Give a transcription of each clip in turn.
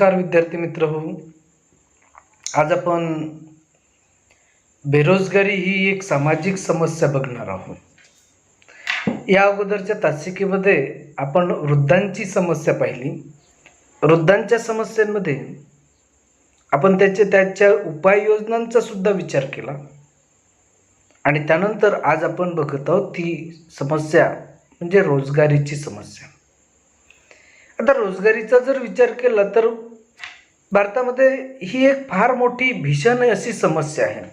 नमस्कार विद्यार्थी मित्र हो. आज आपण बेरोजगारी ही एक सामाजिक समस्या बघणार आहोत. या अगोदरच्या तासिकेमध्ये आपण वृद्धांची समस्या पाहिली. वृद्धांच्या समस्यांमध्ये आपण त्याचे त्याच्या उपाययोजनांचा सुद्धा विचार केला. आणि त्यानंतर आज आपण बघत आहोत ती समस्या म्हणजे रोजगारीची समस्या. आता रोजगारीचा जर विचार केला तर भारतामध्ये ही एक फार मोठी भीषण अशी समस्या आहे.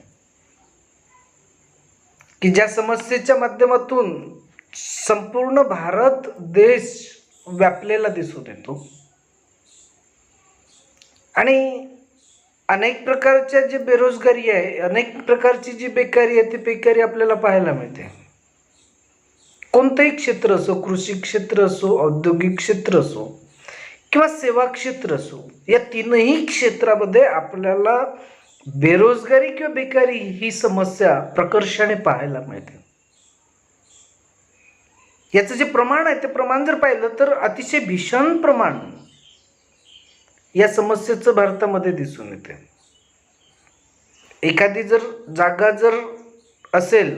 की ज्या समस्येच्या माध्यमातून संपूर्ण भारत देश व्यापलेला दिसून येतो. आणि अनेक प्रकारच्या जे बेरोजगारी आहे अनेक प्रकारची जी बेकारी आहे ती बेकारी आपल्याला पाहायला मिळते. कोणतंही क्षेत्र असो कृषी क्षेत्र असो औद्योगिक क्षेत्र असो किंवा सेवा क्षेत्र असो या तीनही क्षेत्रामध्ये आपल्याला बेरोजगारी किंवा बेकारी ही समस्या प्रकर्षाने पाहायला मिळते. याचं जे प्रमाण आहे ते प्रमाण जर पाहिलं तर अतिशय भीषण प्रमाण या समस्येचं भारतामध्ये दिसून येते. एखादी जर जागा जर असेल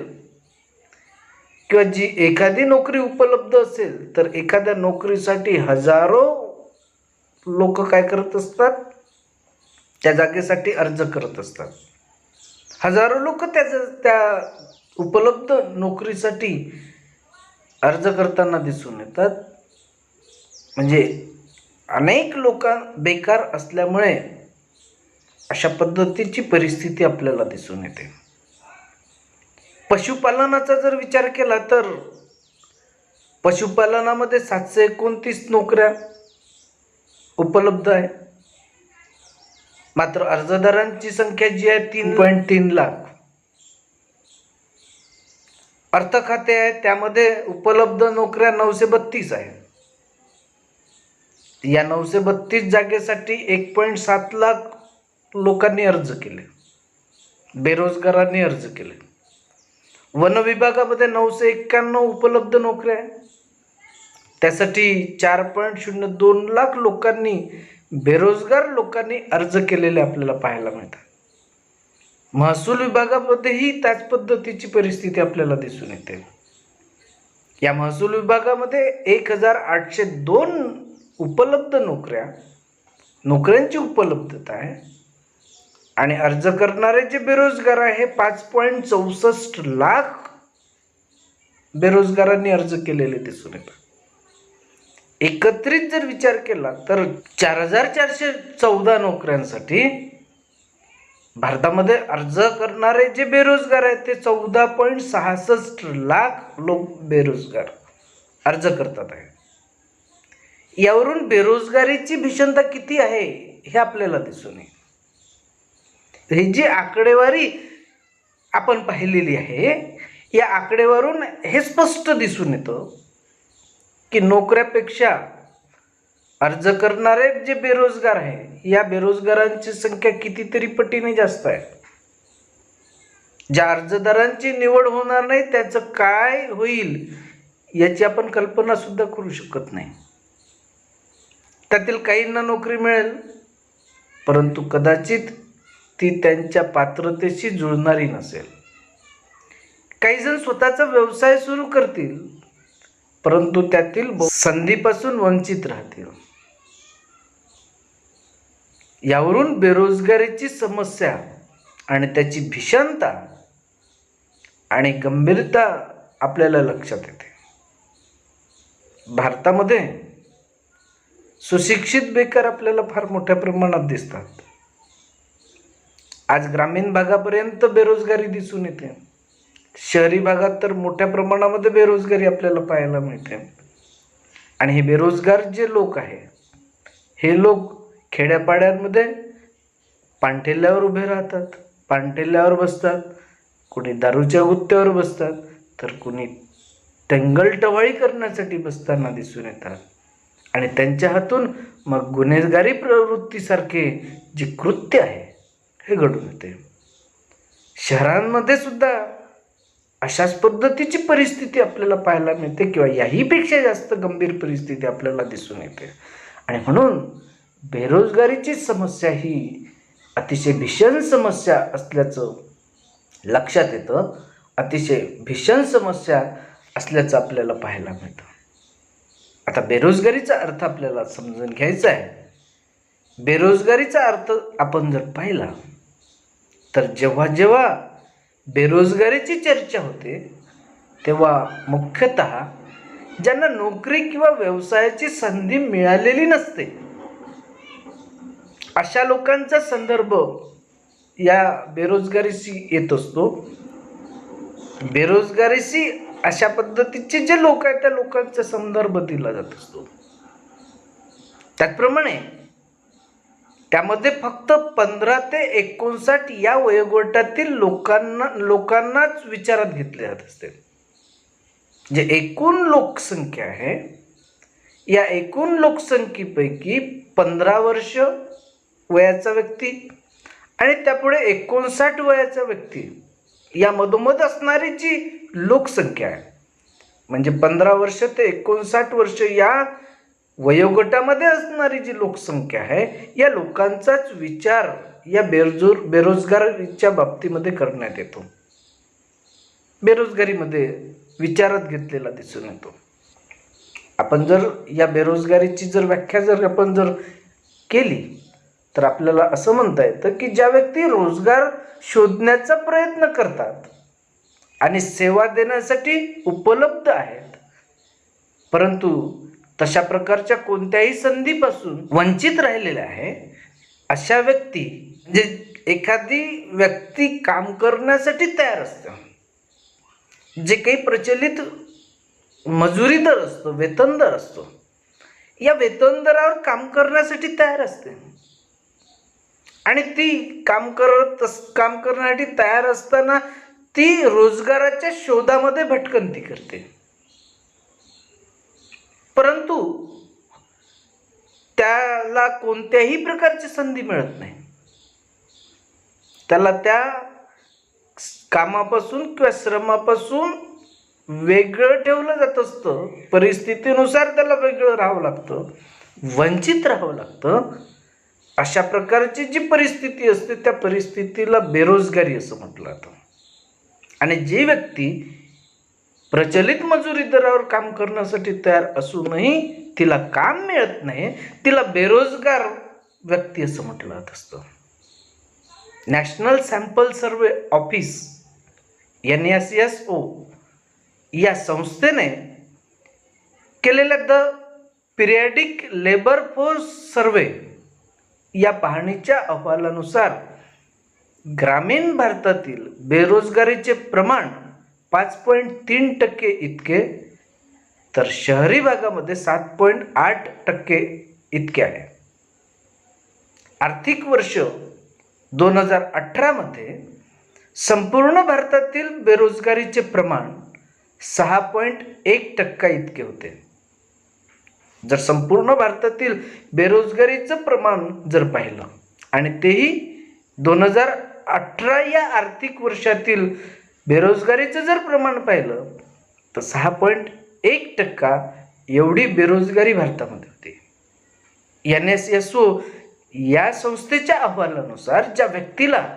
किंवा जी एखादी नोकरी उपलब्ध असेल तर एखाद्या नोकरीसाठी हजारो लोक काय करत असतात? त्या जागेसाठी अर्ज करत असतात. हजारो लोक त्याचं त्या उपलब्ध नोकरीसाठी अर्ज करताना दिसून येतात. म्हणजे अनेक लोक बेकार असल्यामुळे अशा पद्धतीची परिस्थिती आपल्याला दिसून येते. पशुपालनाचा जर विचार केला तर पशुपालनामध्ये सातशे एकोणतीस नोकऱ्या उपलब्ध आहे. मात्र अर्जदारांची संख्या जी आहे तीन पॉईंट तीन लाख. अर्थ खाते आहे त्यामध्ये उपलब्ध नोकऱ्या नऊशे बत्तीस आहे या नऊशे बत्तीस जागेसाठी एक पॉईंट सात लाख लोकांनी अर्ज केले. बेरोजगारांनी अर्ज केले. वन विभागामध्ये नऊशे एक्क्याण्णव उपलब्ध नोकऱ्या आहे त्यासाठी चार पॉईंट शून्य दोन लाख लोकांनी बेरोजगार लोकांनी अर्ज केलेले आपल्याला पाहायला मिळतात. महसूल विभागामध्येही त्याच पद्धतीची परिस्थिती आपल्याला दिसून येते. या महसूल विभागामध्ये एक हजार आठशे दोन उपलब्ध नोकऱ्या नोकऱ्यांची उपलब्धता आहे. आणि अर्ज करणारे जे बेरोजगार आहे पाच पॉईंट चौसष्ट लाख बेरोजगारांनी अर्ज केलेले दिसून येतात. एकत्रित जर विचार केला तर चार हजार चारशे चौदा नोकऱ्यांसाठी भारतामध्ये अर्ज करणारे जे बेरोजगार आहेत ते चौदा पॉईंट सहासष्ट लाख लोक बेरोजगार अर्ज करतात आहे. यावरून बेरोजगारीची भीषणता किती आहे हे आपल्याला दिसून येईल. ही जी आकडेवारी आपण पाहिलेली आहे या आकडेवारून हे स्पष्ट दिसून येतं की नोकऱ्यापेक्षा अर्ज करणारे जे बेरोजगार आहे या बेरोजगारांची संख्या कितीतरी पटीने जास्त आहे. ज्या अर्जदारांची निवड होणार नाही त्याचं काय होईल याची आपण कल्पना सुद्धा करू शकत नाही. त्यातील काहींना नोकरी मिळेल परंतु कदाचित ती त्यांच्या पात्रतेशी जुळणारी नसेल. काही जण स्वतःचा व्यवसाय सुरू करतील परंतु त्यातील संधीपासून वंचित राहतील. यावरून बेरोजगारीची समस्या आणि त्याची भीषणता आणि गंभीरता आपल्याला लक्षात येते. भारतामध्ये सुशिक्षित बेकार आपल्याला फार मोठ्या प्रमाणात दिसतात. आज ग्रामीण भागापर्यंत बेरोजगारी दिसून येते. शहरी भागात तर मोठ्या प्रमाणामध्ये बेरोजगारी आपल्याला पाहायला मिळते. आणि हे बेरोजगार जे लोक आहे हे लोक खेड्यापाड्यांमध्ये पाणठेल्यावर उभे राहतात पाणठेल्यावर बसतात कोणी दारूच्या गुत्त्यावर बसतात तर कोणी टंगलटवाळी करण्यासाठी बसताना दिसून येतात. आणि त्यांच्या हातून मग गुन्हेगारी प्रवृत्तीसारखे जे कृत्य आहे हे घडून येते. शहरांमध्ये सुद्धा अशाच पद्धतीची परिस्थिती आपल्याला पाहायला मिळते किंवा याहीपेक्षा जास्त गंभीर परिस्थिती आपल्याला दिसून येते. आणि म्हणून बेरोजगारीची समस्या ही अतिशय भीषण समस्या असल्याचं लक्षात येतं. अतिशय भीषण समस्या असल्याचं आपल्याला पाहायला मिळतं. आता बेरोजगारीचा अर्थ आपल्याला समजून घ्यायचा आहे. बेरोजगारीचा अर्थ आपण जर पाहिला तर जेव्हा जेव्हा बेरोजगारीची चर्चा होते तेव्हा मुख्यतः ज्यांना नोकरी किंवा व्यवसायाची संधी मिळालेली नसते. अशा लोकांचा संदर्भ या बेरोजगारीशी येत असतो. बेरोजगारीशी अशा पद्धतीचे जे लोक आहेत त्या लोकांचा संदर्भ दिला जात असतो. त्याचप्रमाणे त्यामध्ये फक्त पंधरा ते एकोणसाठ या वयोगटातील लोकांना लोकांनाच विचारात घेतले जात असते. जे एकूण लोकसंख्या आहे या एकूण लोकसंख्येपैकी पंधरा वर्ष वयाचा व्यक्ती आणि त्यापुढे एकोणसाठ वयाचा व्यक्ती या मधोमध असणारी जी लोकसंख्या आहे म्हणजे पंधरा वर्ष ते एकोणसाठ वर्ष या वयोगटामध्ये असणारी जी लोकसंख्या आहे या लोकांचाच विचार या बेरोजोर बेरोजगारीच्या बाबतीमध्ये करण्यात येतो. बेरोजगारीमध्ये विचारात घेतलेला दिसून येतो. आपण जर या बेरोजगारीची जर व्याख्या जर आपण जर केली तर आपल्याला असं म्हणता येतं की ज्या व्यक्ती रोजगार शोधण्याचा प्रयत्न करतात आणि सेवा देण्यासाठी उपलब्ध आहेत परंतु तशा प्रकारच्या कोणत्याही संधीपासून वंचित राहिलेल्या आहे अशा व्यक्ती म्हणजे एखादी व्यक्ती काम करण्यासाठी तयार असते. जे काही प्रचलित मजुरी दर असतो वेतन दर असतो या वेतन दरावर काम करण्यासाठी तयार असते. आणि ती काम करत काम करण्यासाठी तयार असताना ती रोजगाराच्या शोधामध्ये भटकंती करते. परंतु त्याला कोणत्याही प्रकारची संधी मिळत नाही. त्याला त्या कामापासून किंवा श्रमापासून वेगळं ठेवलं जात असतं. परिस्थितीनुसार त्याला वेगळं राहावं लागतं. वंचित राहावं लागतं. अशा प्रकारची जी परिस्थिती असते त्या परिस्थितीला बेरोजगारी असं म्हटलं जातं. आणि जी व्यक्ती प्रचलित मजुरी दरावर काम करण्यासाठी तयार असूनही तिला काम मिळत नाही तिला बेरोजगार व्यक्ती असं म्हटलं जात असतं. National sample survey office N S S O या संस्थेने केलेल्या the periodic labour force survey या पाहणीच्या अहवालानुसार ग्रामीण भारतातील बेरोजगारीचे प्रमाण पाच पॉईंट तीन टक्के इतके तर शहरी भागामध्ये सात पॉईंट आठ टक्के इतके आहे. आर्थिक वर्ष दोन हजार अठरामध्ये संपूर्ण भारतातील बेरोजगारीचे प्रमाण सहा पॉईंट एक टक्का इतके होते. जर संपूर्ण भारतातील बेरोजगारीचं प्रमाण जर पाहिलं आणि तेही दोन हजार अठरा या आर्थिक वर्षातील बेरोजगारीचं जर प्रमाण पाहिलं तर सहा पॉईंट एक टक्का एवढी बेरोजगारी भारतामध्ये होती. एन एस एस ओ या संस्थेच्या अहवालानुसार ज्या व्यक्तीला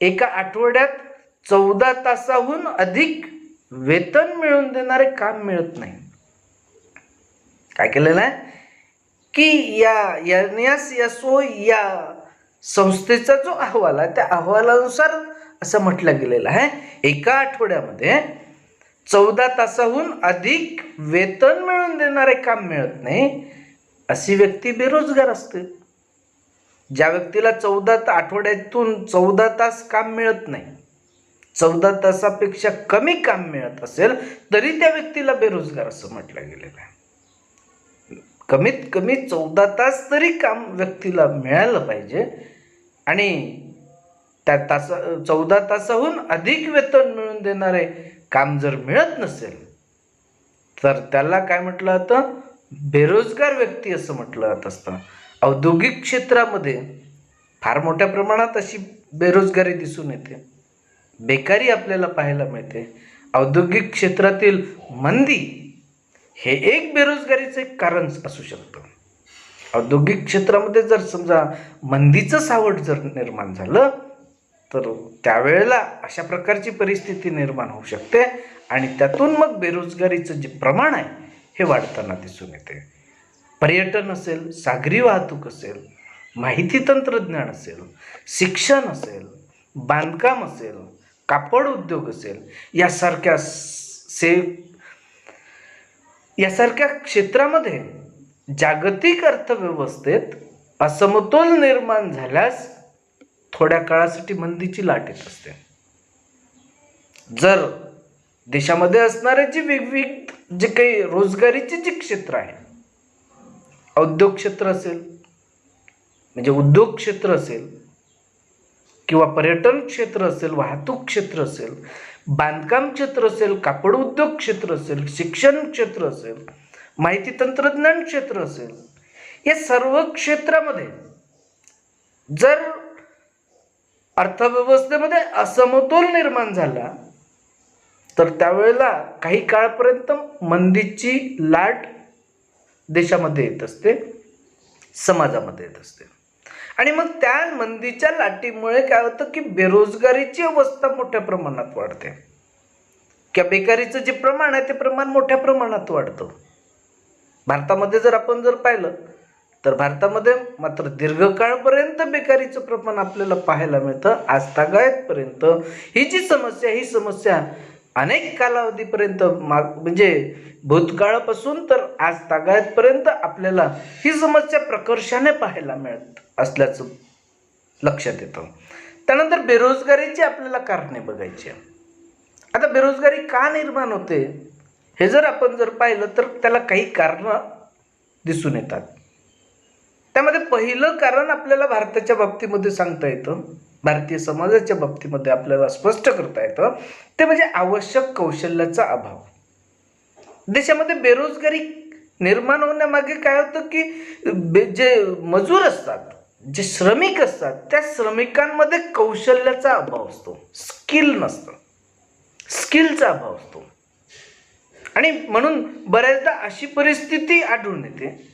एका आठवड्यात चौदा तासाहून अधिक वेतन मिळवून देणारे काम मिळत नाही. काय केलेलं आहे? की या एन एस एस ओ या संस्थेचा जो अहवाल आहे त्या अहवालानुसार असं म्हटलं गेलेलं आहे. एका आठवड्यामध्ये चौदा तासाहून अधिक वेतन मिळवून देणारे काम मिळत नाही अशी व्यक्ती बेरोजगार असते. ज्या व्यक्तीला चौदा ता- आठवड्यातून चौदा तास काम मिळत नाही चौदा तासापेक्षा कमी काम मिळत असेल तरी त्या व्यक्तीला बेरोजगार असं म्हटलं गेलेलं आहे. कमीत कमी चौदा तास तरी काम व्यक्तीला मिळालं पाहिजे आणि त्या तासा चौदा तासाहून अधिक वेतन मिळवून देणारे काम जर मिळत नसेल तर त्याला काय म्हटलं जातं? बेरोजगार व्यक्ती असं म्हटलं जात असतं. औद्योगिक क्षेत्रामध्ये फार मोठ्या प्रमाणात अशी बेरोजगारी दिसून येते. बेकारी आपल्याला पाहायला मिळते. औद्योगिक क्षेत्रातील मंदी हे एक बेरोजगारीचं एक कारण असू शकतं. औद्योगिक क्षेत्रामध्ये जर समजा मंदीचं सावट जर निर्माण झालं तर त्यावेळेला अशा प्रकारची परिस्थिती निर्माण होऊ शकते आणि त्यातून मग बेरोजगारीचं जे प्रमाण आहे हे वाढताना दिसून येते. पर्यटन असेल सागरी वाहतूक असेल माहिती तंत्रज्ञान असेल शिक्षण असेल बांधकाम असेल कापड उद्योग असेल यासारख्या से यासारख्या क्षेत्रामध्ये जागतिक अर्थव्यवस्थेत असमतोल निर्माण झाल्यास थोड्या काळासाठी मंदीची लाट येत असते. जर देशामध्ये असणारे जे विविध जे काही रोजगारीचे जे क्षेत्र आहे औद्योग क्षेत्र असेल म्हणजे उद्योग क्षेत्र असेल किंवा पर्यटन क्षेत्र असेल वाहतूक क्षेत्र असेल बांधकाम क्षेत्र असेल कापड उद्योग क्षेत्र असेल शिक्षण क्षेत्र असेल माहिती तंत्रज्ञान क्षेत्र असेल या सर्व क्षेत्रामध्ये जर अर्थव्यवस्थेमध्ये असमतोल निर्माण झाला तर त्यावेळेला काही काळपर्यंत मंदीची लाट देशामध्ये येत असते समाजामध्ये येत असते. आणि मग त्या मंदीच्या लाटीमुळे काय होतं की बेरोजगारीची अवस्था मोठ्या प्रमाणात वाढते. किंवा बेकारीचं जे प्रमाण आहे ते प्रमाण मोठ्या प्रमाणात वाढतं. भारतामध्ये जर आपण जर पाहिलं तर भारतामध्ये मात्र दीर्घकाळपर्यंत बेकारीचं प्रमाण आपल्याला पाहायला मिळतं. आजतागायतपर्यंत ही जी समस्या ही समस्या अनेक कालावधीपर्यंत माग म्हणजे भूतकाळापासून तर आज तागायतपर्यंत आपल्याला ही समस्या प्रकर्षाने पाहायला मिळत असल्याचं लक्षात येतं. त्यानंतर बेरोजगारीची आपल्याला कारणे बघायची आहे. आता बेरोजगारी का निर्माण होते? हे जर आपण जर पाहिलं तर त्याला काही कारणं दिसून येतात. त्यामध्ये पहिलं कारण आपल्याला भारताच्या बाबतीमध्ये सांगता येतं भारतीय समाजाच्या बाबतीमध्ये आपल्याला स्पष्ट करता येतं ते म्हणजे आवश्यक कौशल्याचा अभाव. देशामध्ये बेरोजगारी निर्माण होण्यामागे काय होतं की बे जे मजूर असतात जे श्रमिक असतात त्या श्रमिकांमध्ये कौशल्याचा अभाव असतो. स्किल नसतं. स्किलचा अभाव असतो. आणि म्हणून बऱ्याचदा अशी परिस्थिती आढळून येते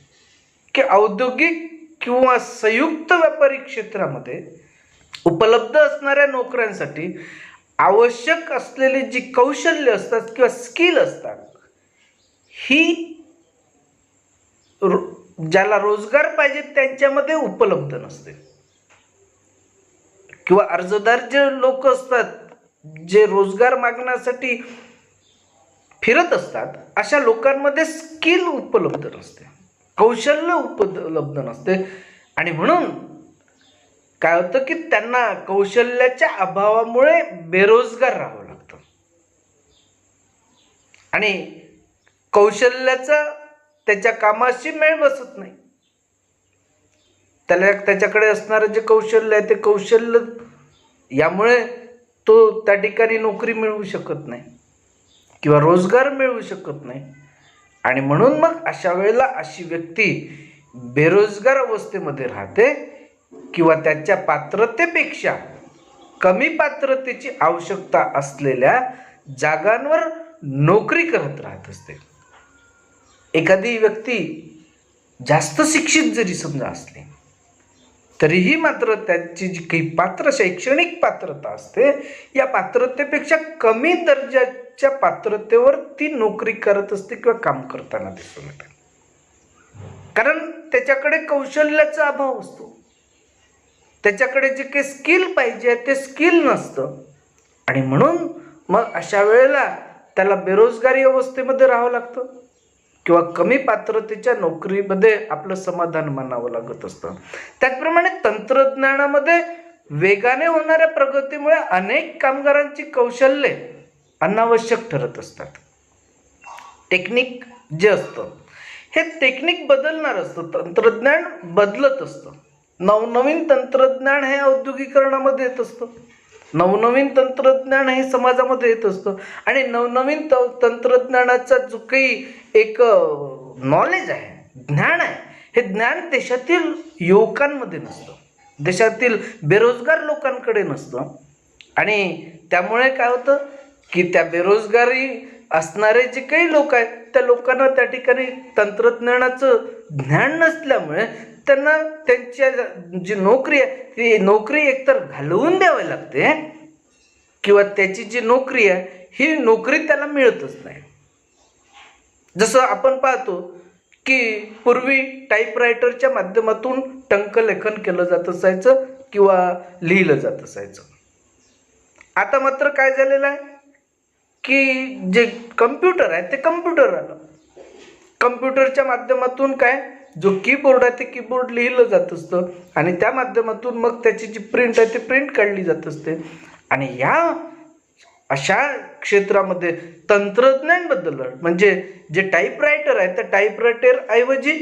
की औद्योगिक किंवा संयुक्त व्यापारी क्षेत्रामध्ये उपलब्ध असणाऱ्या नोकऱ्यांसाठी आवश्यक असलेली जी कौशल्य असतात किंवा स्किल असतात ही रो ज्याला रोजगार पाहिजे त्यांच्यामध्ये उपलब्ध नसते. किंवा अर्जदार जे लोक असतात जे रोजगार मागण्यासाठी फिरत असतात अशा लोकांमध्ये स्किल उपलब्ध नसते. कौशल्य उपलब्ध नसते. आणि म्हणून काय होतं की त्यांना कौशल्याच्या अभावामुळे बेरोजगार राहावं लागतं. आणि कौशल्याचा त्याच्या कामाशी मेळ बसत नाही. त्याला त्याच्याकडे असणारं जे कौशल्य आहे ते कौशल्य यामुळे तो त्या ठिकाणी नोकरी मिळवू शकत नाही. किंवा रोजगार मिळवू शकत नाही. आणि म्हणून मग अशा वेळेला अशी व्यक्ती बेरोजगार अवस्थेमध्ये राहते किंवा त्याच्या पात्रतेपेक्षा कमी पात्रतेची आवश्यकता असलेल्या जागांवर नोकरी करत राहत असते. एखादी व्यक्ती जास्त शिक्षित जरी समजा असली तरीही मात्र त्याची जी काही पात्र शैक्षणिक पात्रता असते या पात्रतेपेक्षा कमी दर्जाच्या पात्रतेवर ती नोकरी करत असते किंवा काम करताना दिसून येते. कारण त्याच्याकडे कौशल्याचा अभाव असतो. त्याच्याकडे जे काही स्किल पाहिजे ते स्किल नसतं. आणि म्हणून मग अशा वेळेला त्याला बेरोजगारी अवस्थेमध्ये राहावं लागतं. किंवा कमी पात्रतेच्या नोकरीमध्ये आपलं समाधान मानावं लागत असतं. त्याचप्रमाणे तंत्रज्ञानामध्ये वेगाने होणाऱ्या प्रगतीमुळे अनेक कामगारांची कौशल्ये अनावश्यक ठरत असतात. टेक्निक जे असतं हे टेक्निक बदलणार असतं तंत्रज्ञान बदलत असतं. नवनवीन तंत्रज्ञान हे औद्योगिकरणामध्ये येत असतं. नवनवीन तंत्रज्ञान हे समाजामध्ये येत असतं. आणि नवनवीन त तंत्रज्ञानाचा जो काही एक नॉलेज आहे ज्ञान आहे हे ज्ञान देशातील युवकांमध्ये नसतं. देशातील बेरोजगार लोकांकडे नसतं. आणि त्यामुळे काय होतं की त्या बेरोजगारी असणारे जे काही लोक आहेत त्या लोकांना त्या ठिकाणी तंत्रज्ञानाचं ज्ञान नसल्यामुळे त्यांना त्यांच्या जी नोकरी आहे ती नोकरी एकतर घालवून द्यावी लागते किंवा त्याची जी नोकरी आहे ही नोकरी त्याला मिळतच नाही. जसं आपण पाहतो की पूर्वी टाईपरायटरच्या माध्यमातून टंकलेखन केलं जात असायचं किंवा लिहिलं जात असायचं. आता मात्र काय झालेलं आहे की जे कम्प्युटर आहे ते कम्प्युटर आलं. कम्प्युटरच्या माध्यमातून काय जो कीबोर्ड आहे ते कीबोर्ड लिहिलं जात असतं. आणि त्या माध्यमातून मग त्याची जी प्रिंट आहे ती प्रिंट काढली जात असते. आणि या अशा क्षेत्रामध्ये तंत्रज्ञानबद्दल म्हणजे जे टाईपरायटर आहे त्या टाईपरायटर ऐवजी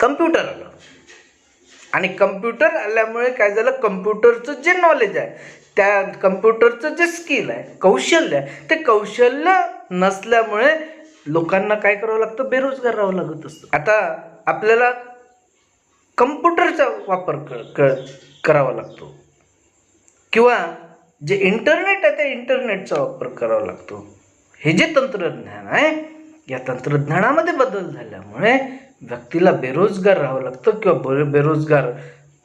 कम्प्युटर आलं. आणि कम्प्युटर आल्यामुळे काय झालं? कम्प्युटरचं जे नॉलेज आहे त्या कम्प्युटरचं जे स्किल आहे कौशल्य आहे ते कौशल्य नसल्यामुळे लोकांना काय करावं लागतं? बेरोजगार राहावं लागत असतं. आता आपल्याला कम्प्युटरचा वापर क करावा लागतो. किंवा जे इंटरनेट आहे त्या इंटरनेटचा वापर करावा लागतो. हे जे तंत्रज्ञान आहे या तंत्रज्ञानामध्ये बदल झाल्यामुळे व्यक्तीला बेरोजगार राहावं लागतं किंवा बे बेरोजगार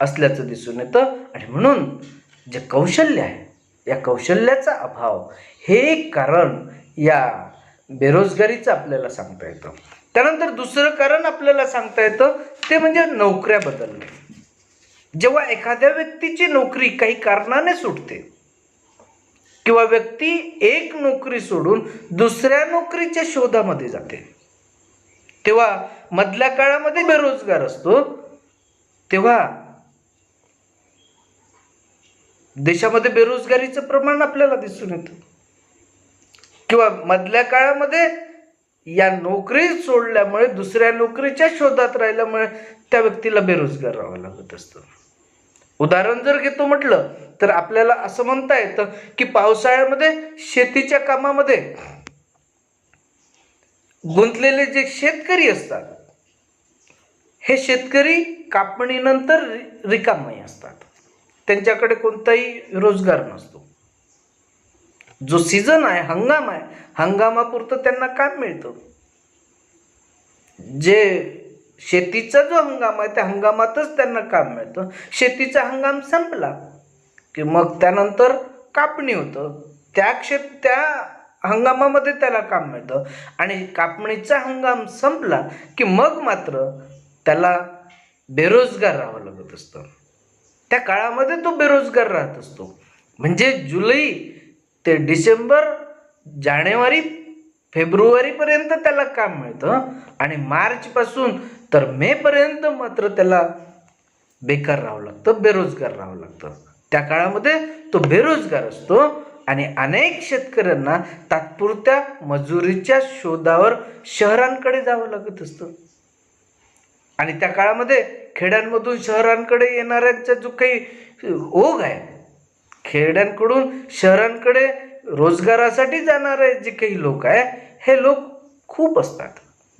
असल्याचं दिसून येतं. आणि म्हणून जे कौशल्य आहे या कौशल्याचा अभाव हे एक कारण या बेरोजगारीचं आपल्याला सांगता येतं. त्यानंतर दुसरं कारण आपल्याला सांगता येतं ते म्हणजे नोकऱ्या बदलणे. जेव्हा एखाद्या व्यक्तीची नोकरी काही कारणाने सुटते किंवा व्यक्ती एक नोकरी सोडून दुसऱ्या नोकरीच्या शोधामध्ये जाते तेव्हा मधल्या काळामध्ये बेरोजगार असतो तेव्हा देशामध्ये बेरोजगारीचं प्रमाण आपल्याला दिसून येतं. किंवा मधल्या काळामध्ये या नोकरी सोडल्यामुळे दुसऱ्या नोकरीच्या शोधात राहिल्यामुळे त्या व्यक्तीला बेरोजगार राहावं लागत असतं. उदाहरण जर घेतो म्हटलं तर आपल्याला असं म्हणता येतं की पावसाळ्यामध्ये शेतीच्या कामामध्ये गुंतलेले जे शेतकरी असतात हे शेतकरी कापणीनंतर रिकामय रिकामही असतात. त्यांच्याकडे कोणताही रोजगार नसतो. जो सीझन आहे हंगाम आहे हंगामापुरतं त्यांना काम मिळतं. जे शेतीचा जो हंगाम आहे त्या हंगामातच त्यांना काम मिळतं. शेतीचा हंगाम संपला की मग त्यानंतर कापणी होतं. त्या क्षेत्र त्या हंगामामध्ये त्याला काम मिळतं. आणि कापणीचा हंगाम संपला की मग मात्र त्याला बेरोजगार राहावं लागत असतं. त्या काळामध्ये तो बेरोजगार राहत असतो. म्हणजे जुलै ते डिसेंबर जानेवारी फेब्रुवारीपर्यंत त्याला काम मिळतं. आणि मार्चपासून तर मेपर्यंत मात्र त्याला बेकार राहावं लागतं बेरोजगार राहावं लागतं. त्या काळामध्ये तो बेरोजगार असतो आणि अनेक शेतकऱ्यांना तात्पुरत्या मजुरीच्या शोधावर शहरांकडे जावं लागत असतं. आणि त्या काळामध्ये खेड्यांमधून शहरांकडे येणाऱ्यांचा जो काही ओघ आहे खेड्यांकडून शहरांकडे रोजगारासाठी जाणारे जे काही लोक आहे हे लोक खूप असतात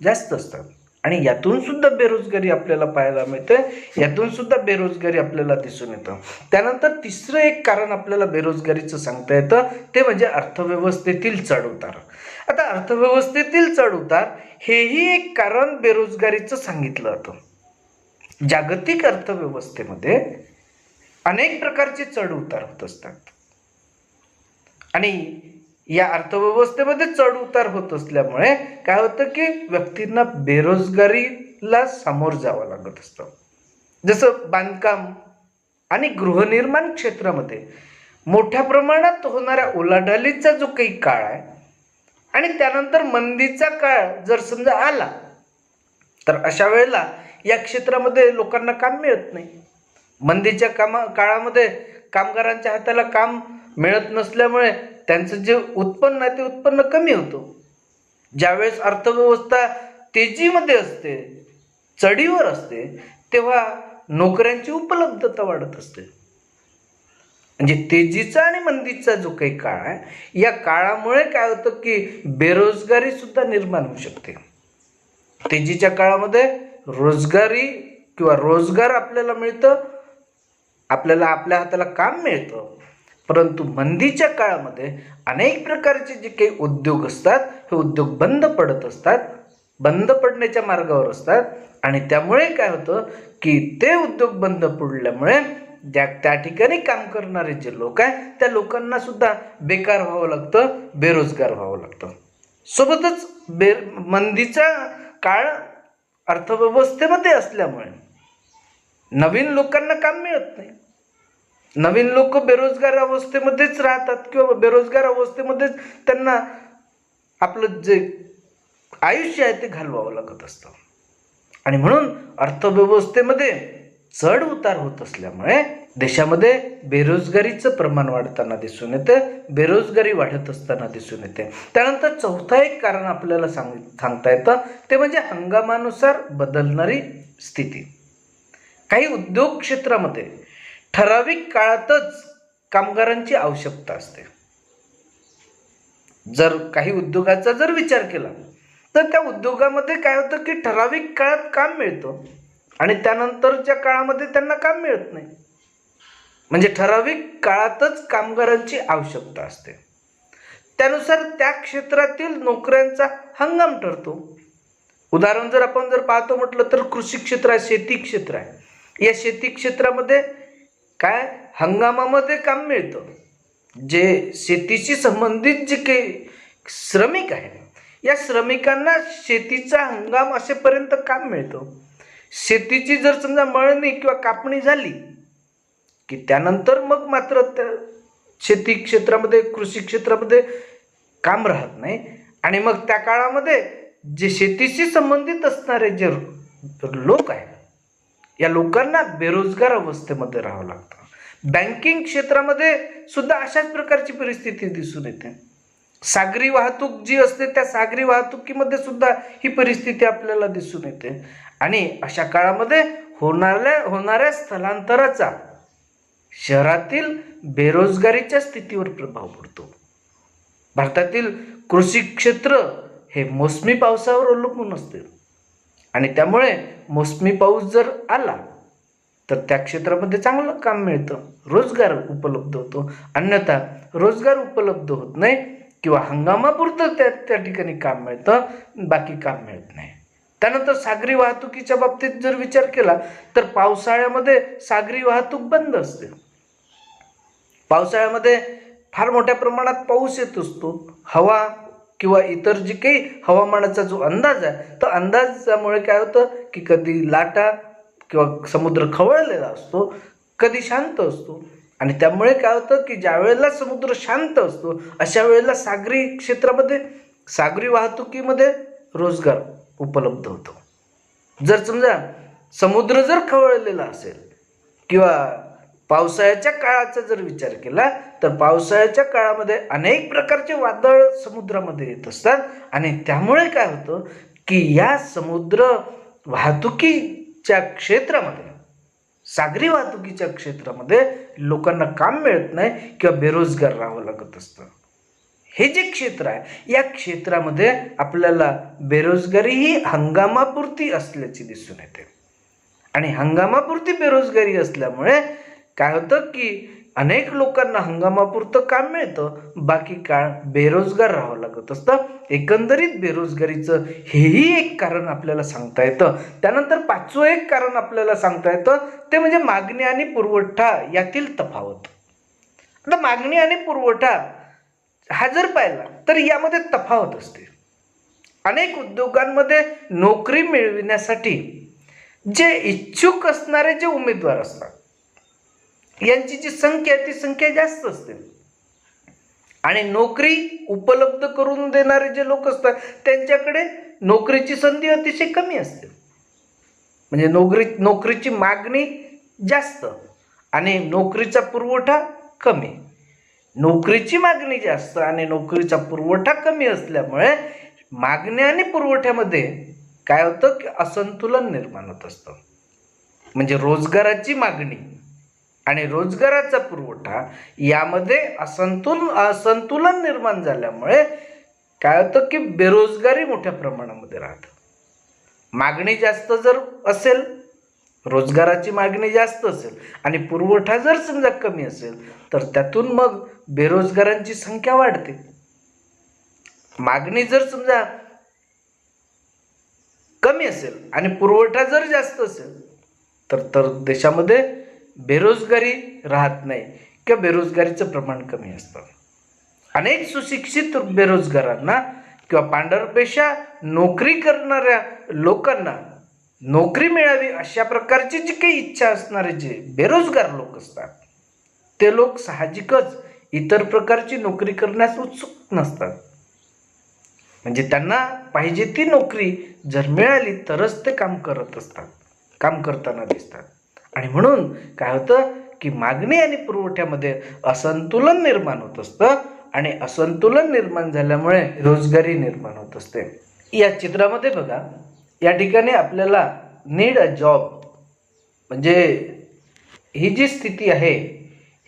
जास्त असतात. आणि यातून सुद्धा बेरोजगारी आपल्याला पाहायला मिळते यातून सुद्धा बेरोजगारी आपल्याला दिसून येतं. त्यानंतर तिसरं एक कारण आपल्याला बेरोजगारीचं सांगता येतं ते म्हणजे अर्थव्यवस्थेतील चढउतार. आता अर्थव्यवस्थेतील चढउतार हेही एक कारण बेरोजगारीचं सांगितलं जातं. जागतिक अर्थव्यवस्थेमध्ये अनेक प्रकारचे चढ उतार होत असतात. आणि या अर्थव्यवस्थेमध्ये चढ उतार होत असल्यामुळे काय होतं की व्यक्तींना बेरोजगारीला सामोर जावं लागत असतं. जसं बांधकाम आणि गृहनिर्माण क्षेत्रामध्ये मोठ्या प्रमाणात होणाऱ्या उलाढालीचा जो काही काळ आहे आणि त्यानंतर मंदीचा काळ जर समजा आला तर अशा वेळेला या क्षेत्रामध्ये लोकांना काम मिळत नाही. मंदीच्या कामा काळामध्ये कामगारांच्या हाताला काम मिळत नसल्यामुळे त्यांचं जे उत्पन्न आहे ते उत्पन्न कमी होतं. ज्यावेळेस अर्थव्यवस्था तेजीमध्ये असते चढीवर असते तेव्हा नोकऱ्यांची उपलब्धता वाढत असते. म्हणजे तेजीचा आणि मंदीचा जो काही काळ आहे या काळामुळे काय होतं की बेरोजगारी सुद्धा निर्माण होऊ शकते. तेजीच्या काळामध्ये रोजगारी किंवा रोजगार आपल्याला मिळतं आपल्याला आपल्या हाताला काम मिळतं. परंतु मंदीच्या काळामध्ये अनेक प्रकारचे जे काही उद्योग असतात हे उद्योग बंद पडत असतात बंद पडण्याच्या मार्गावर असतात. आणि त्यामुळे काय होतं की ते उद्योग बंद पडल्यामुळे ज्या त्या ठिकाणी काम करणारे जे लोक आहे त्या लोकांना सुद्धा बेकार व्हावं लागतं बेरोजगार व्हावं लागतं. सोबतच बे मंदीचा काळ अर्थव्यवस्थेमध्ये असल्यामुळे नवीन लोकांना काम मिळत नाही. नवीन लोक बेरोजगार अवस्थेमध्येच राहतात किंवा बेरोजगार अवस्थेमध्येच त्यांना आपलं जे आयुष्य आहे ते घालवावं लागत असतं. आणि म्हणून अर्थव्यवस्थेमध्ये चढ उतार होत असल्यामुळे देशामध्ये बेरोजगारीचं प्रमाण वाढताना दिसून येतं बेरोजगारी वाढत असताना दिसून येते. त्यानंतर चौथा एक कारण आपल्याला सांग सांगता येतं ते म्हणजे हंगामानुसार बदलणारी स्थिती. काही उद्योग क्षेत्रामध्ये ठराविक काळातच कामगारांची आवश्यकता असते. जर काही उद्योगाचा जर विचार केला तर त्या उद्योगामध्ये काय होतं की ठराविक काळात काम मिळतं आणि त्यानंतरच्या काळामध्ये त्यांना काम मिळत नाही. म्हणजे ठराविक काळातच कामगारांची आवश्यकता असते. त्यानुसार त्या क्षेत्रातील नोकऱ्यांचा हंगाम ठरतो. उदाहरण जर आपण जर पाहतो म्हटलं तर कृषी क्षेत्र आहे शेती क्षेत्र आहे. या शेती क्षेत्रामध्ये काय हंगामामध्ये काम मिळतं. जे शेतीशी संबंधित जे काही श्रमिक आहे या श्रमिकांना शेतीचा हंगाम असेपर्यंत काम मिळतं. शेतीची जर समजा मळणी किंवा कापणी झाली की त्यानंतर मग मात्र त्या शेती क्षेत्रामध्ये कृषी क्षेत्रामध्ये काम राहत नाही. आणि मग त्या काळामध्ये जे शेतीशी संबंधित असणारे जे लोक आहेत या लोकांना बेरोजगार अवस्थेमध्ये राहावं लागतं. बँकिंग क्षेत्रामध्ये सुद्धा अशाच प्रकारची परिस्थिती दिसून येते. सागरी वाहतूक जी असते त्या सागरी वाहतुकीमध्ये सुद्धा ही परिस्थिती आपल्याला दिसून येते. आणि अशा काळामध्ये होणाऱ्या होणाऱ्या स्थलांतराचा शहरातील बेरोजगारीच्या स्थितीवर प्रभाव पडतो. भारतातील कृषी क्षेत्र हे मोसमी पावसावर अवलंबून असते. आणि त्यामुळे मोसमी पाऊस जर आला तर त्या क्षेत्रामध्ये चांगलं काम मिळतं. रोजगार उपलब्ध होतो. अन्यथा रोजगार उपलब्ध होत नाही किंवा हंगामापुरतं त्या त्या ठिकाणी काम मिळतं बाकी काम मिळत नाही. त्यानंतर सागरी वाहतुकीच्या बाबतीत जर विचार केला तर पावसाळ्यामध्ये सागरी वाहतूक बंद असते. पावसाळ्यामध्ये फार मोठ्या प्रमाणात पाऊस येत असतो. हवा किंवा इतर जे काही हवामानाचा जो अंदाज आहे तर अंदाजामुळे काय होतं की कधी लाटा किंवा समुद्र खवळलेला असतो कधी शांत असतो. आणि त्यामुळे काय होतं की ज्या वेळेला समुद्र शांत असतो अशा वेळेला सागरी क्षेत्रामध्ये सागरी वाहतुकीमध्ये रोजगार उपलब्ध होतो. जर समजा समुद्र जर खवळलेला असेल किंवा पावसाळ्याच्या काळाचा जर विचार केला तर पावसाळ्याच्या काळामध्ये अनेक प्रकारचे वादळ समुद्रामध्ये येत असतात. आणि त्यामुळे काय होतं की या समुद्र वाहतुकीच्या क्षेत्रामध्ये सागरी वाहतुकीच्या क्षेत्रामध्ये लोकांना काम मिळत नाही किंवा बेरोजगार राहावं लागत असतं. हे जे क्षेत्र आहे या क्षेत्रामध्ये आपल्याला बेरोजगारी ही हंगामापुरती असल्याची दिसून येते. आणि हंगामापुरती बेरोजगारी असल्यामुळे काय होतं की अनेक लोकांना हंगामापुरतं काम मिळतं बाकी काळ बेरोजगार राहावं लागत असतं. एकंदरीत बेरोजगारीचं हेही एक कारण आपल्याला सांगता येतं. त्यानंतर पाचवं एक कारण आपल्याला सांगता येतं ते म्हणजे मागणी आणि पुरवठा यातील तफावत. आता मागणी आणि पुरवठा हा जर पाहिला तर यामध्ये तफावत असते. अनेक उद्योगांमध्ये नोकरी मिळविण्यासाठी जे इच्छुक असणारे जे उमेदवार असतात यांची जी संख्या ती संख्या जास्त असते. आणि नोकरी उपलब्ध करून देणारे जे लोक असतात त्यांच्याकडे नोकरीची संधी अतिशय कमी असते. म्हणजे नोकरी नोकरीची मागणी जास्त आणि नोकरीचा पुरवठा कमी. नोकरीची मागणी जास्त आणि नोकरीचा पुरवठा कमी असल्यामुळे मागणी आणि पुरवठ्यामध्ये काय होतं की असंतुलन निर्माण होत असतं. म्हणजे रोजगाराची मागणी आणि रोजगाराचा पुरवठा यामध्ये असंतुल असंतुलन निर्माण झाल्यामुळे काय होतं की बेरोजगारी मोठ्या प्रमाणामध्ये राहतं. मागणी जास्त जर असेल रोजगाराची मागणी जास्त असेल आणि पुरवठा जर समजा कमी असेल तर त्यातून मग बेरोजगारांची संख्या वाढते. मागणी जर समजा कमी असेल आणि पुरवठा जर जास्त असेल तर तर देशामध्ये बेरोजगारी राहत नाही किंवा बेरोजगारीचं प्रमाण कमी असतं. अनेक सुशिक्षित बेरोजगारांना किंवा पांढरपेशा नोकरी करणाऱ्या लोकांना नोकरी मिळावी अशा प्रकारची जी काही इच्छा असणारे जे बेरोजगार लोक असतात ते लोक साहजिकच इतर प्रकारची नोकरी करण्यास उत्सुक नसतात. म्हणजे त्यांना पाहिजे ती नोकरी जर मिळाली तरच ते काम करत असतात काम करताना दिसतात. आणि म्हणून काय होतं की मागणी आणि पुरवठ्यामध्ये असंतुलन निर्माण होत असतं आणि असंतुलन निर्माण झाल्यामुळे रोजगारी निर्माण होत असते. या चित्रामध्ये बघा या ठिकाणी आपल्याला नीड अ जॉब म्हणजे ही जी स्थिती आहे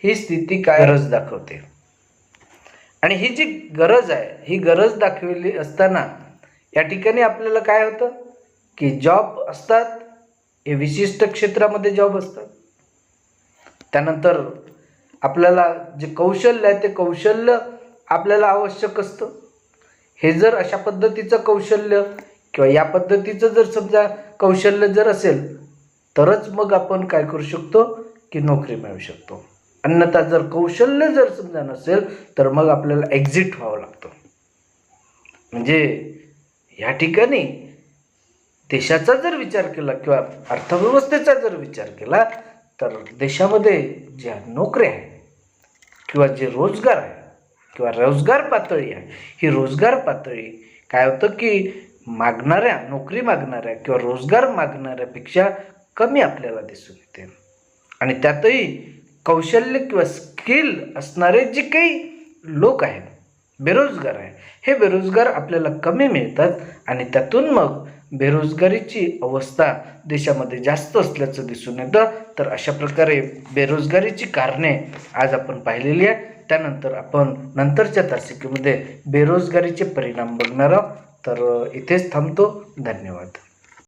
ही स्थिती काय गरज दाखवते. आणि ही जी गरज आहे ही गरज दाखवली असताना या ठिकाणी आपल्याला काय होतं? की जॉब असतात हे विशिष्ट क्षेत्रामध्ये जॉब असतात. त्यानंतर आपल्याला जे कौशल्य आहे ते कौशल्य आपल्याला आवश्यक असतं. हे जर अशा पद्धतीचं कौशल्य किंवा या पद्धतीचं जर समजा कौशल्य जर असेल तरच मग आपण काय करू शकतो? की नोकरी मिळू शकतो. अन्यथा जर कौशल्य जर समजा नसेल तर मग आपल्याला एक्झिट व्हावं लागतं. म्हणजे या ठिकाणी देशाचा जर विचार केला किंवा अर्थव्यवस्थेचा जर विचार केला तर देशामध्ये ज्या नोकऱ्या आहे किंवा जे रोजगार आहे किंवा रोजगार पातळी आहे ही रोजगार पातळी काय होतं की मागणाऱ्या नोकरी मागणाऱ्या किंवा रोजगार मागणाऱ्यापेक्षा कमी आपल्याला दिसून येते. आणि त्यातही कौशल्य किंवा स्किल असणारे जे काही लोक आहेत बेरोजगार आहे हे बेरोजगार आपल्याला कमी मिळतात आणि त्यातून मग बेरोजगारीची अवस्था देशामध्ये जास्त असल्याचं दिसून येतं. तर अशा प्रकारे बेरोजगारीची कारणे आज आपण पाहिलेली आहे त्यानंतर आपण नंतरच्या तासिकेमध्ये बेरोजगारीचे परिणाम बघणार आहोत. तर इथेच थांबतो. धन्यवाद.